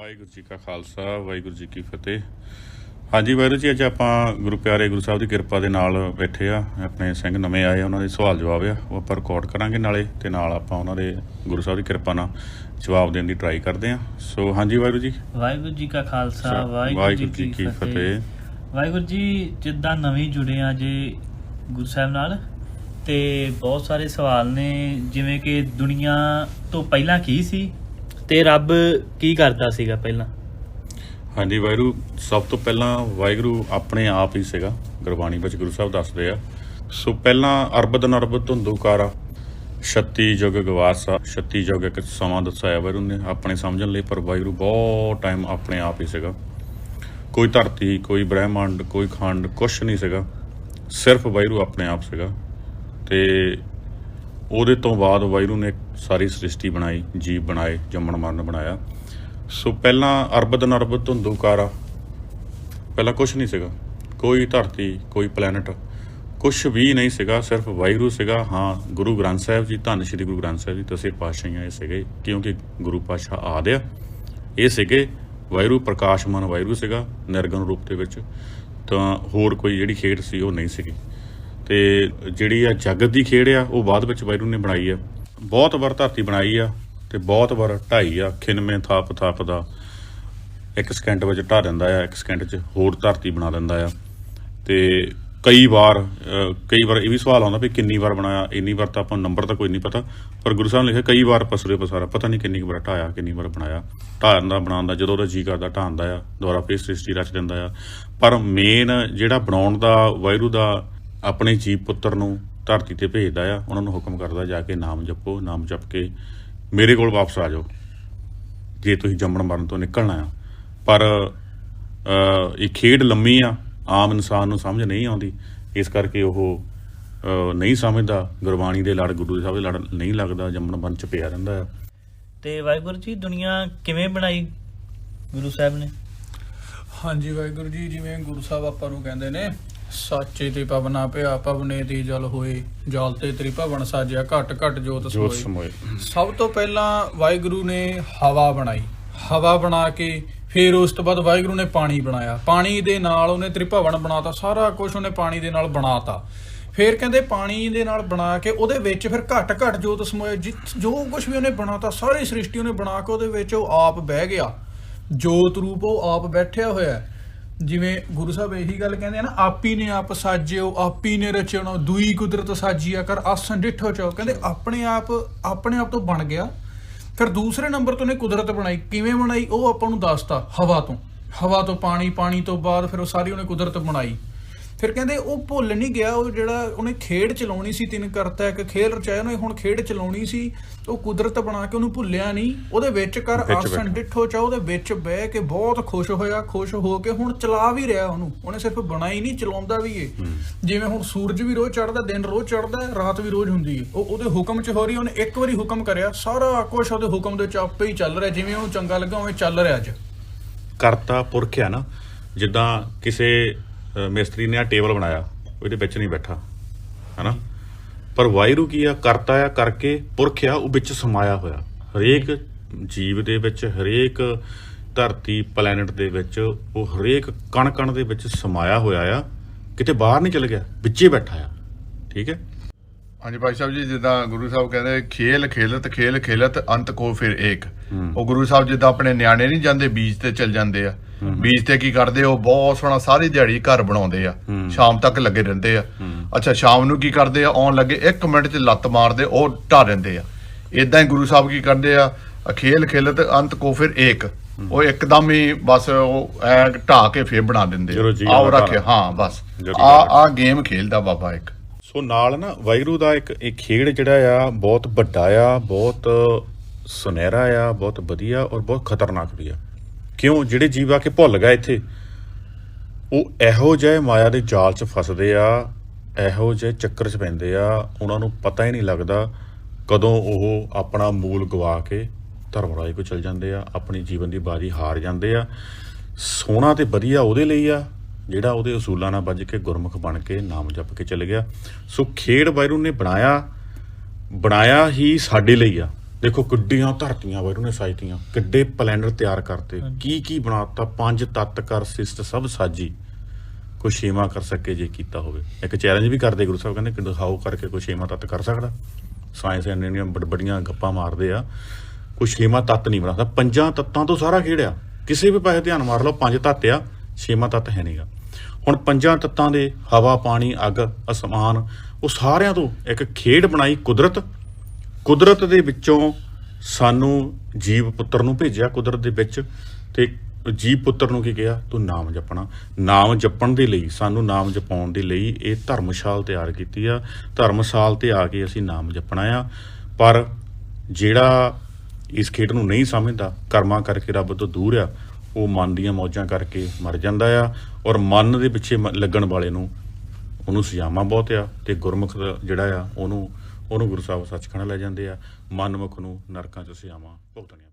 ਵਾਹਿਗੁਰੂ ਜੀ ਕਾ ਖਾਲਸਾ ਵਾਹਿਗੁਰੂ ਜੀ ਕੀ ਫਤਿਹ। ਹਾਂਜੀ ਵਾਹਿਗੁਰੂ ਜੀ ਅੱਜ ਆਪਾਂ ਗੁਰੂ ਪਿਆਰੇ ਗੁਰੂ ਸਾਹਿਬ ਦੀ ਕਿਰਪਾ ਦੇ ਨਾਲ ਬੈਠੇ ਆ। ਆਪਣੇ ਸਿੰਘ ਨਵੇਂ ਆਏ ਉਹਨਾਂ ਦੇ ਸਵਾਲ ਜਵਾਬ ਆ। ਉਹ ਆਪਾਂ ਰਿਕਾਰਡ ਕਰਾਂਗੇ ਨਾਲੇ ਤੇ ਨਾਲ ਆਪਾਂ ਉਹਨਾਂ ਦੇ ਗੁਰੂ ਸਾਹਿਬ ਦੀ ਕਿਰਪਾ ਨਾਲ ਜਵਾਬ ਦੇਣ ਦੀ ਟਰਾਈ ਕਰਦੇ ਆ। ਸੋ ਹਾਂਜੀ ਵਾਹਿਗੁਰੂ ਜੀ। ਵਾਹਿਗੁਰੂ ਜੀ ਕਾ ਖਾਲਸਾ ਵਾਹਿਗੁਰੂ ਜੀ ਕੀ ਫਤਿਹ। ਵਾਹਿਗੁਰੂ ਜੀ ਜਿੱਦਾਂ ਨਵੇਂ ਜੁੜੇ ਆ ਜੇ ਗੁਰੂ ਸਾਹਿਬ ਨਾਲ ਤੇ ਬਹੁਤ ਸਾਰੇ ਸਵਾਲ ਨੇ ਜਿਵੇਂ ਕਿ ਦੁਨੀਆ ਤੋਂ ਪਹਿਲਾਂ ਕੀ ਸੀ? ਤੇ ਰੱਬ ਕੀ ਕਰਦਾ ਸੀਗਾ ਪਹਿਲਾਂ? ਹਾਂਜੀ, ਵਾਹਿਗੁਰੂ, ਸਭ ਤੋਂ ਪਹਿਲਾਂ ਵਾਹਿਗੁਰੂ ਆਪਣੇ ਆਪ ਹੀ ਸੀਗਾ। ਗੁਰਬਾਣੀ ਵਿੱਚ ਗੁਰੂ ਸਾਹਿਬ ਦੱਸਦੇ ਆ। ਸੋ ਪਹਿਲਾਂ ਅਰਬਦ ਨਰਬਦ ਧੁੰਦੂਕਾਰਾ 36 ਯੁਗ ਗਵਾਸਾ 36 ਯੁਗ ਇੱਕ ਸਮਾਂ ਦੱਸਿਆ ਵਾਹਿਗੁਰੂ ਨੇ ਆਪਣੇ ਸਮਝਣ ਲਈ, ਪਰ ਵਾਹਿਗੁਰੂ ਬਹੁਤ ਟਾਈਮ ਆਪਣੇ ਆਪ ਹੀ ਸੀਗਾ। ਕੋਈ ਧਰਤੀ, ਕੋਈ ਬ੍ਰਹਿਮੰਡ, ਕੋਈ ਖੰਡ ਕੁਛ ਨਹੀਂ ਸੀਗਾ। ਸਿਰਫ ਵਾਹਿਗੁਰੂ ਆਪਣੇ ਆਪ ਸੀਗਾ। ਤੇ ਉਹਦੇ ਤੋਂ ਬਾਅਦ ਵਾਹਿਗੁਰੂ ਨੇ ਸਾਰੀ ਸ੍ਰਿਸ਼ਟੀ ਬਣਾਈ, ਜੀਵ ਬਣਾਏ, ਜੰਮਣ ਮਰਨ ਬਣਾਇਆ। ਸੋ ਪਹਿਲਾਂ ਅਰਬਦ ਨਰਬਦ ਧੁੰਦੂਕਾਰਾ ਪਹਿਲਾਂ ਕੁਝ ਨਹੀਂ ਸੀਗਾ। ਕੋਈ ਧਰਤੀ, ਕੋਈ ਪਲੈਨਟ ਕੁਝ ਵੀ ਨਹੀਂ ਸੀਗਾ, ਸਿਰਫ ਵਾਹਿਗੁਰੂ ਸੀਗਾ। ਹਾਂ, ਗੁਰੂ ਗ੍ਰੰਥ ਸਾਹਿਬ ਜੀ, ਧੰਨ ਸ਼੍ਰੀ ਗੁਰੂ ਗ੍ਰੰਥ ਸਾਹਿਬ ਜੀ ਤਸੇ ਪਾਤਸ਼ਾਹੀਆਂ ਇਹ ਸੀਗੇ, ਕਿਉਂਕਿ ਗੁਰੂ ਪਾਤਸ਼ਾਹ ਆਦਿਆ ਇਹ ਸੀਗੇ ਵਾਹਿਗੁਰੂ ਪ੍ਰਕਾਸ਼ਮਾਨ ਵਾਹਿਗੁਰੂ ਸੀਗਾ, ਨਿਰਗੁਣ ਰੂਪ ਦੇ ਵਿੱਚ। ਤਾਂ ਹੋਰ ਕੋਈ ਜਿਹੜੀ ਖੇਡ ਸੀ ਉਹ ਨਹੀਂ ਸੀਗੀ। ਤੇ ਜਿਹੜੀ ਆ ਜਗਤ ਦੀ ਖੇਡ ਆ, ਉਹ ਬਾਅਦ ਵਿੱਚ ਵਾਹਿਗੁਰੂ ਨੇ ਬਣਾਈ ਆ। ਬਹੁਤ ਵਾਰ ਧਰਤੀ ਬਣਾਈ ਆ ਤੇ ਬਹੁਤ ਵਾਰ ਢਾਈ ਆ, ਖਿਨਵੇਂ ਥਾਪ ਥਾਪ ਦਾ। ਇੱਕ ਸਕਿੰਟ ਵਿੱਚ ਢਾ ਦਿੰਦਾ ਆ, ਇੱਕ ਸਕਿੰਟ 'ਚ ਹੋਰ ਧਰਤੀ ਬਣਾ ਦਿੰਦਾ ਆ। ਤੇ ਕਈ ਵਾਰ ਕਈ ਵਾਰ ਇਹ ਵੀ ਸਵਾਲ ਆਉਂਦਾ ਵੀ ਕਿੰਨੀ ਵਾਰ ਬਣਾਇਆ, ਇੰਨੀ ਵਾਰ ਤਾਂ ਆਪਾਂ ਨੂੰ ਨੰਬਰ ਤਾਂ ਕੋਈ ਨਹੀਂ ਪਤਾ। ਪਰ ਗੁਰੂ ਸਾਹਿਬ ਨੇ ਲਿਖਿਆ ਕਈ ਵਾਰ ਪਸਰੇ ਪਸਾਰਾ, ਪਤਾ ਨਹੀਂ ਕਿੰਨੀ ਕੁ ਵਾਰ ਢਾਇਆ, ਕਿੰਨੀ ਵਾਰ ਬਣਾਇਆ। ਢਾਣ ਦਾ ਬਣਾਉਣ ਦਾ ਜਦੋਂ ਉਹਦਾ ਜੀ ਕਰਦਾ ਢਾਉਂਦਾ ਆ, ਦੁਬਾਰਾ ਫੇਰ ਸ੍ਰਿਸ਼ਟੀ ਰਚ ਦਿੰਦਾ ਆ। ਪਰ ਮੇਨ ਜਿਹੜਾ ਬਣਾਉਣ ਦਾ, ਵਾਹਿਗੁਰੂ ਦਾ ਆਪਣੇ ਜੀਵ ਪੁੱਤਰ ਨੂੰ ਧਰਤੀ ਤੇ ਭੇਜਦਾ ਆ ਉਹਨਾਂ ਨੂੰ ਹੁਕਮ ਕਰਦਾ ਜਾ ਕੇ ਨਾਮ ਜਪੋ ਨਾਮ ਜਪ ਕੇ ਮੇਰੇ ਕੋਲ ਵਾਪਸ ਆ ਜਾਓ। ਜੇ ਤੁਸੀਂ ਜੰਮਣ ਮਰਨ ਤੋਂ ਨਿਕਲਣਾ ਆ। ਪਰ ਇਹ ਖੇਡ ਲੰਮੀ ਆ ਆਮ ਇਨਸਾਨ ਨੂੰ ਸਮਝ ਨਹੀਂ ਆਉਂਦੀ। ਇਸ ਕਰਕੇ ਉਹ ਨਹੀਂ ਸਮਝਦਾ। ਗੁਰਬਾਣੀ ਦੇ ਲੜ ਗੁਰੂ ਸਾਹਿਬ ਦੇ ਲੜ ਨਹੀਂ ਲੱਗਦਾ ਜੰਮਣ ਮਰਨ ਚ ਪਿਆ ਰਹਿੰਦਾ ਆ। ਤੇ ਵਾਹਿਗੁਰੂ ਜੀ ਦੁਨੀਆ ਕਿਵੇਂ ਬਣਾਈ ਗੁਰੂ ਸਾਹਿਬ ਨੇ? ਹਾਂਜੀ ਵਾਹਿਗੁਰੂ ਜੀ ਜਿਵੇਂ ਗੁਰੂ ਸਾਹਿਬ ਆਪਾਂ ਨੂੰ ਕਹਿੰਦੇ ਨੇ ਸਾਚੇ ਤੇ ਪਵਨਾ ਪਿਆ ਪਵਨੇ ਤੇ ਜਲ ਹੋਏ ਜਲ ਤੇ ਤ੍ਰਿ ਭਵਨ ਸਾਜਿਆ ਘਟ ਘਟ ਜੋਤ ਜੋਤ ਸਮੋਏ। ਸਭ ਤੋਂ ਪਹਿਲਾਂ ਵਾਹਿਗੁਰੂ ਨੇ ਹਵਾ ਬਣਾਈ। ਹਵਾ ਬਣਾ ਕੇ ਫਿਰ ਉਸ ਤੋਂ ਬਾਅਦ ਵਾਹਿਗੁਰੂ ਨੇ ਪਾਣੀ ਬਣਾਇਆ। ਪਾਣੀ ਦੇ ਨਾਲ ਉਹਨੇ ਤ੍ਰਿਭਵਨ ਬਣਾਤਾ ਸਾਰਾ ਕੁਝ ਉਹਨੇ ਪਾਣੀ ਦੇ ਨਾਲ ਬਣਾਤਾ। ਫਿਰ ਕਹਿੰਦੇ ਪਾਣੀ ਦੇ ਨਾਲ ਬਣਾ ਕੇ ਉਹਦੇ ਵਿੱਚ ਫਿਰ ਘਟ ਘਟ ਜੋਤ ਸਮੋਏ ਜਿ- ਜੋ ਕੁਝ ਵੀ ਉਹਨੇ ਬਣਾਤਾ ਸਾਰੀ ਸ੍ਰਿਸ਼ਟੀ ਉਹਨੇ ਬਣਾ ਕੇ ਉਹਦੇ ਵਿੱਚ ਉਹ ਆਪ ਬਹਿ ਗਿਆ। ਜੋਤ ਰੂਪ ਉਹ ਆਪ ਬੈਠਿਆ ਹੋਇਆ ਹੈ। ਜਿਵੇਂ ਗੁਰੂ ਸਾਹਿਬ ਇਹੀ ਗੱਲ ਕਹਿੰਦੇ ਆ ਨਾ ਆਪੀ ਨੇ ਆਪ ਸਾਜਿਓ ਆਪੀ ਨੇ ਰਚਣੋ ਦੂਈ ਕੁਦਰਤ ਸਾਜੀਆ ਕਰ ਆਸਨ ਡਿਠੋ ਚੋ। ਕਹਿੰਦੇ ਆਪਣੇ ਆਪ ਆਪਣੇ ਆਪ ਤੋਂ ਬਣ ਗਿਆ। ਫਿਰ ਦੂਸਰੇ ਨੰਬਰ ਤੋਂ ਨੇ ਕੁਦਰਤ ਬਣਾਈ। ਕਿਵੇਂ ਬਣਾਈ? ਉਹ ਆਪਾਂ ਨੂੰ ਦੱਸਤਾ ਹਵਾ ਤੋਂ। ਹਵਾ ਤੋਂ ਪਾਣੀ ਪਾਣੀ ਤੋਂ ਬਾਅਦ ਫਿਰ ਉਹ ਸਾਰੀ ਉਹਨੇ ਕੁਦਰਤ ਬਣਾਈ। ਫਿਰ ਕਹਿੰਦੇ ਉਹ ਭੁੱਲ ਨਹੀਂ ਗਿਆ ਉਹ ਜਿਹੜਾ ਉਹਨੇ ਖੇਡ ਚਲਾਉਣੀ ਸੀ ਤਿੰਨ ਕਰਤਾ ਇੱਕ ਖੇਲ ਰਚਾਇਆ ਉਹਨੇ ਹੁਣ ਖੇਡ ਚਲਾਉਣੀ ਸੀ ਉਹ ਕੁਦਰਤ ਬਣਾ ਕੇ ਉਹਨੂੰ ਭੁੱਲਿਆ ਨਹੀਂ। ਉਹਦੇ ਵਿੱਚ ਕਰ ਬੈਠਾ। ਡਿੱਠੋ ਚਾ ਉਹਦੇ ਵਿੱਚ ਬਹਿ ਕੇ ਬਹੁਤ ਖੁਸ਼ ਹੋਇਆ ਖੁਸ਼ ਹੋ ਕੇ ਹੁਣ ਚਲਾ ਵੀ ਰਿਹਾ ਉਹਨੂੰ। ਉਹਨੇ ਸਿਰਫ ਬਣਾਈ ਨਹੀਂ ਚਲਾਉਂਦਾ ਵੀ ਏ। ਜਿਵੇਂ ਹੁਣ ਸੂਰਜ ਵੀ ਰੋਜ਼ ਚੜਦਾ ਦਿਨ ਰੋਜ਼ ਚੜਦਾ ਰਾਤ ਵੀ ਰੋਜ਼ ਹੁੰਦੀ ਏ। ਉਹ ਉਹਦੇ ਹੁਕਮ 'ਚ ਹੋ ਰਹੀ ਉਹਨੇ ਇੱਕ ਵਾਰੀ ਹੁਕਮ ਕਰਿਆ ਸਾਰਾ ਕੁਝ ਉਹਦੇ ਹੁਕਮ ਦੇ ਚ ਆਪੇ ਹੀ ਚੱਲ ਰਿਹਾ ਜਿਵੇਂ ਉਹਨੂੰ ਚੰਗਾ ਲੱਗਾ ਉਵੇਂ ਚੱਲ ਰਿਹਾ ਅੱਜ। ਕਰਤਾ ਪੁਰਖ ਆ ਨਾ ਜਿੱਦਾਂ ਕਿਸੇ ਮਿਸਤਰੀ ਨੇ ਆ ਟੇਬਲ ਬਣਾਇਆ ਉਹਦੇ ਵਿੱਚ ਨਹੀਂ ਬੈਠਾ ਹਨਾ? ਪਰ ਵਾਹਿਗੁਰੂ ਕੀ ਆ ਕਰਤਾ ਆ ਕਰਕੇ ਪੁਰਖ ਆ ਉਹ ਵਿੱਚ ਸਮਾਇਆ ਹੋਇਆ। ਹਰੇਕ ਜੀਵ ਦੇ ਵਿੱਚ ਹਰੇਕ ਧਰਤੀ ਪਲੈਨਟ ਦੇ ਵਿੱਚ ਉਹ ਹਰੇਕ ਕਣ ਕਣ ਦੇ ਵਿੱਚ ਸਮਾਇਆ ਹੋਇਆ ਆ। ਕਿਤੇ ਬਾਹਰ ਨਹੀਂ ਚਲ ਗਿਆ ਵਿੱਚੇ ਬੈਠਾ ਆ। ਠੀਕ ਹੈ? ਹਾਂਜੀ ਭਾਈ ਸਾਹਿਬ ਜੀ ਜਿੱਦਾਂ ਗੁਰੂ ਸਾਹਿਬ ਕਹਿੰਦੇ ਖੇਲ ਖੇਲਤ ਖੇਲ ਖੇਲਤ ਅੰਤ ਕੋ ਫਿਰ ਏਕ। ਉਹ ਗੁਰੂ ਸਾਹਿਬ ਜਿੱਦਾਂ ਆਪਣੇ ਨਿਆਣੇ ਨਹੀਂ ਜਾਂਦੇ ਬੀਜ ਤੇ ਚੱਲ ਜਾਂਦੇ ਆ। ਬੀਜ ਤੇ ਕੀ ਕਰਦੇ ਉਹ ਬਹੁਤ ਸੋਹਣਾ ਸਾਰੀ ਦਿਹਾੜੀ ਘਰ ਬਣਾਉਂਦੇ ਆ। ਸ਼ਾਮ ਤੱਕ ਲੱਗੇ ਰਹਿੰਦੇ ਆ। ਅੱਛਾ ਸ਼ਾਮ ਨੂੰ ਕੀ ਕਰਦੇ ਆ ਆਉਣ ਲੱਗੇ 1 ਮਿੰਟ 'ਚ ਲੱਤ ਮਾਰਦੇ ਉਹ ਢਾ ਦਿੰਦੇ ਆ। ਇਦਾਂ ਹੀ ਗੁਰੂ ਸਾਹਿਬ ਕੀ ਕਰਦੇ ਆ ਖੇਲ ਖੇਲਤ ਅੰਤ ਕੋ ਫਿਰ ਏਕ। ਉਹ ਇੱਕਦਮ ਹੀ ਬਸ ਉਹ ਐ ਢਾ ਕੇ ਫੇਰ ਬਣਾ ਦਿੰਦੇ ਕਰਦਾ ਰੱਖੇ ਹਾਂ ਬਸ। ਆ। ਆ ਗੇਮ ਖੇਲਦਾ ਬਾਬਾ ਇੱਕ। ਸੋ ਨਾਲ ਨਾ ਵਾਹਿਗੁਰੂ ਦਾ ਇੱਕ ਇਹ ਖੇਡ ਜਿਹੜਾ ਆ ਬਹੁਤ ਵੱਡਾ ਆ ਬਹੁਤ ਸੁਨਹਿਰਾ ਆ ਬਹੁਤ ਵਧੀਆ ਔਰ ਬਹੁਤ ਖਤਰਨਾਕ ਵੀ ਆ। ਕਿਉਂ? ਜਿਹੜੇ ਜੀਵ ਆ ਕੇ ਭੁੱਲ ਗਏ ਇੱਥੇ। ਉਹ ਇਹੋ ਜਿਹੇ ਮਾਇਆ ਦੇ ਜਾਲ 'ਚ ਫਸਦੇ ਆ, ਇਹੋ ਜਿਹੇ ਚੱਕਰ 'ਚ ਪੈਂਦੇ ਆ, ਉਹਨਾਂ ਨੂੰ ਪਤਾ ਹੀ ਨਹੀਂ ਲੱਗਦਾ ਕਦੋਂ ਉਹ ਆਪਣਾ ਮੂਲ ਗਵਾ ਕੇ ਧਰਮ ਰਾਜ ਕੋ ਚਲ ਜਾਂਦੇ ਆ, ਆਪਣੀ ਜੀਵਨ ਦੀ ਬਾਜੀ ਹਾਰ ਜਾਂਦੇ ਆ। ਸੋਹਣਾ ਤੇ ਵਧੀਆ ਉਹਦੇ ਲਈ ਆ, ਜਿਹੜਾ ਉਹਦੇ ਅਸੂਲਾਂ ਨਾਲ ਵੱਜ ਕੇ ਗੁਰਮੁਖ ਬਣ ਕੇ ਨਾਮ ਜਪ ਕੇ ਚਲੇ ਗਿਆ। ਸੋ ਖੇਡ ਵਾਹਿਗੁਰੂ ਨੇ ਬਣਾਇਆ ਬਣਾਇਆ ਹੀ ਸਾਡੇ ਲਈ ਆ। ਦੇਖੋ ਕਿੱਡੀਆਂ ਧਰਤੀਆਂ ਵਾਹਿਗੁਰੂ ਨੇ ਸਾਜਤੀਆਂ ਕਿੱਡੇ ਪਲੈਨਰ ਤਿਆਰ ਕਰਤੇ। ਕੀ ਕੀ ਬਣਾਤਾ? ਪੰਜ ਤੱਤ ਕਰ ਸਿਸਟ ਸਭ ਸਾਜੀ। ਕੋਈ ਛੇਵਾਂ ਕਰ ਸਕੇ ਜੇ ਕੀਤਾ ਹੋਵੇ। ਇੱਕ ਚੈਲੰਜ ਵੀ ਕਰਦੇ ਗੁਰੂ ਸਾਹਿਬ ਕਹਿੰਦੇ ਕਿ ਦਿਖਾਓ ਕਰਕੇ ਕੋਈ ਛੇਵਾਂ ਤੱਤ ਕਰ ਸਕਦਾ। ਸਾਇੰਸ ਇੰਨੀਆਂ ਬੜ ਬੜੀਆਂ ਗੱਪਾਂ ਮਾਰਦੇ ਆ। ਕੋਈ ਛੇਵਾਂ ਤੱਤ ਨਹੀਂ ਬਣਾ ਸਕਦਾ ਪੰਜਾਂ ਤੱਤਾਂ ਤੋਂ ਸਾਰਾ ਖੇੜਿਆ ਕਿਸੇ ਵੀ ਪਾਸੇ ਧਿਆਨ ਮਾਰ ਲਓ ਪੰਜ ਤੱਤ ਆ ਛੇਵਾਂ ਤੱਤ ਹੈ ਨਹੀਂਗਾ ਹੁਣ ਪੰਜਾਂ ਤੱਤਾਂ ਦੇ ਹਵਾ ਪਾਣੀ ਅੱਗ ਅਸਮਾਨ ਉਹ ਸਾਰਿਆਂ ਤੋਂ ਇੱਕ ਖੇਡ ਬਣਾਈ ਕੁਦਰਤ। ਕੁਦਰਤ ਦੇ ਵਿੱਚੋਂ ਸਾਨੂੰ ਜੀਵ ਪੁੱਤਰ ਨੂੰ ਭੇਜਿਆ ਕੁਦਰਤ ਦੇ ਵਿੱਚ ਤੇ ਜੀਵ ਪੁੱਤਰ ਨੂੰ ਕੀ ਕਿਹਾ? ਤੂੰ ਨਾਮ ਜਪਣਾ। ਨਾਮ ਜਪਣ ਦੇ ਲਈ, ਸਾਨੂੰ ਨਾਮ ਜਪਾਉਣ ਦੇ ਲਈ ਇਹ ਧਰਮਸ਼ਾਲ ਤਿਆਰ ਕੀਤੀ ਆ। ਧਰਮਸ਼ਾਲ ਤੇ ਆ ਕੇ ਅਸੀਂ ਨਾਮ ਜਪਣਾ ਆ। ਪਰ ਜਿਹੜਾ ਇਸ ਖੇਡ ਨੂੰ ਨਹੀਂ ਸਮਝਦਾ, ਕਰਮਾਂ ਕਰਕੇ ਰੱਬ ਤੋਂ ਦੂਰ ਆ, ਉਹ ਮਨ ਦੀਆਂ ਮੌਜਾਂ ਕਰਕੇ ਮਰ ਜਾਂਦਾ ਆ ਔਰ ਮਨ ਦੇ ਪਿੱਛੇ ਮ- ਲੱਗਣ ਵਾਲੇ ਨੂੰ ਉਹਨੂੰ ਸਜ਼ਾਵਾਂ ਬਹੁਤ ਆ ਤੇ ਗੁਰਮੁਖ ਜਿਹੜਾ ਆ, ਉਹਨੂੰ ਉਹਨੂੰ ਗੁਰੂ ਸਾਹਿਬ ਸੱਚਖੰਡ ਲੈ ਜਾਂਦੇ ਆ ਮਨਮੁਖ ਨੂੰ ਨਰਕਾਂ ਚ ਸਿਆਵਾਂ ਭੁਗਤਣੀਆਂ